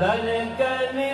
धड़कने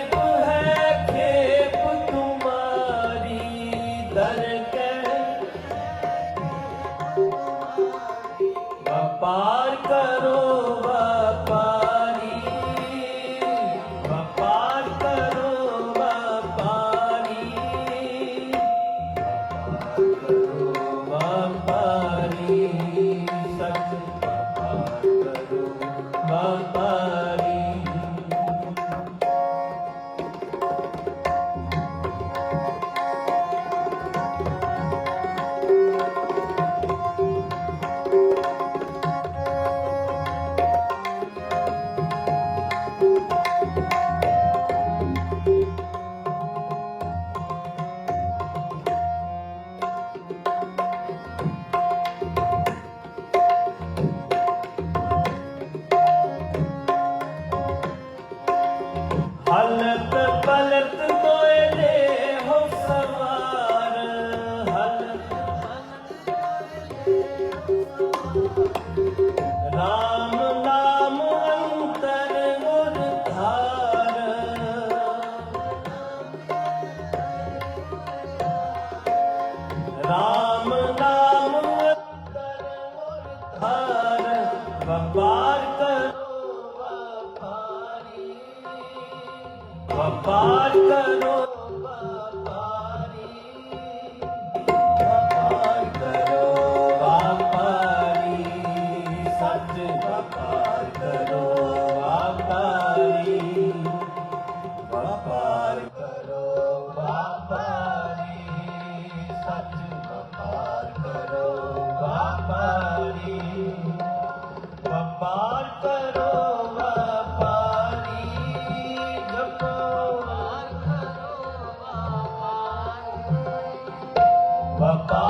ਵਪਾਰ ਕਰੋ ਵਪਾਰੀ ਕਰੋ ਵਪਾਰੀ ਸੱਚ ਵਪਾਰ ਕਰੋ ਵਪਾਰ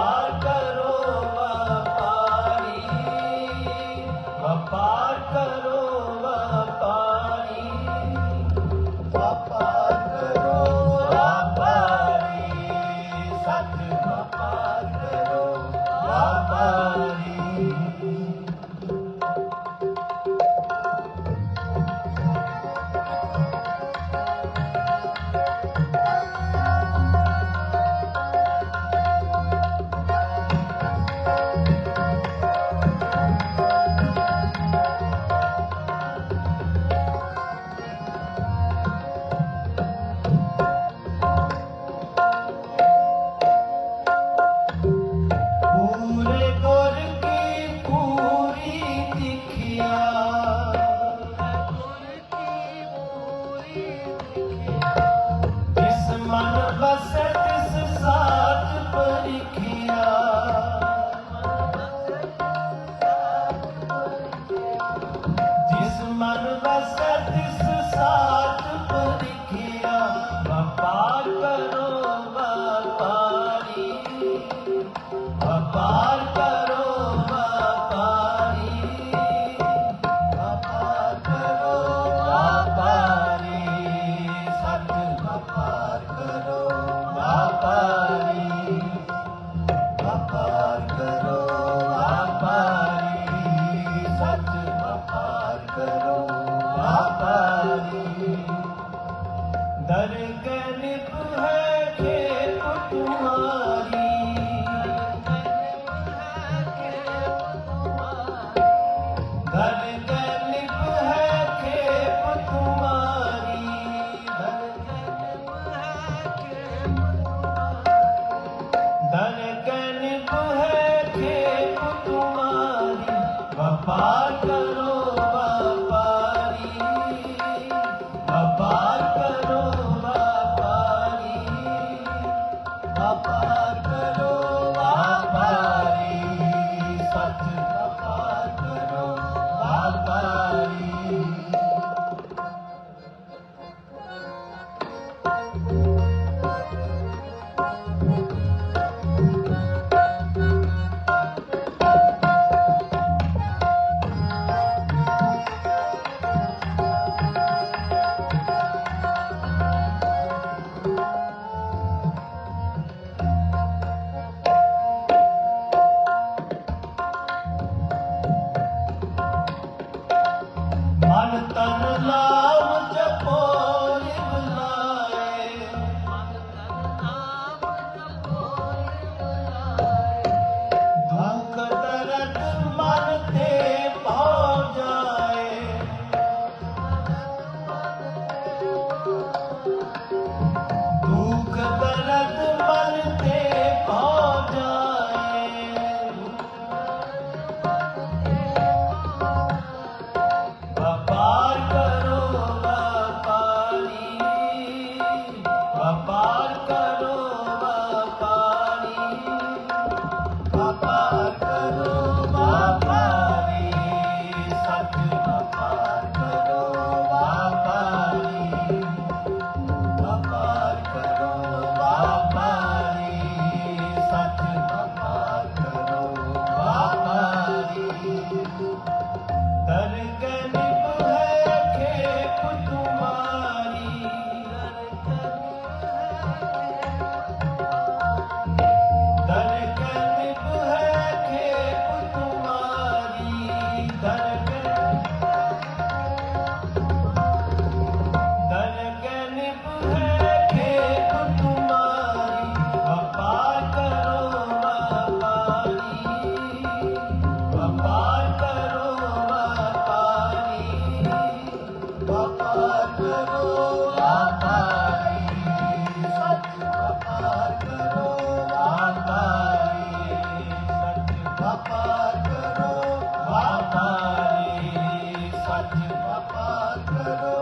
ਸੱਚ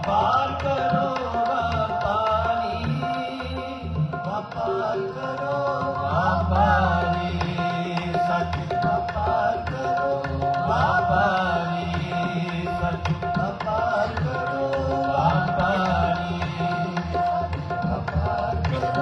ਵਪਾਰ ਕਰੋ, ਵਪਾਰੀ, ਵਪਾਰ ਕਰੋ, ਵਪਾਰੀ, ਸੱਚ ਵਪਾਰ ਕਰੋ, ਵਪਾਰੀ, ਸੱਚ ਵਪਾਰ ਕਰੋ, ਵਪਾਰੀ ਵਪਾਰ ਕਰੋ।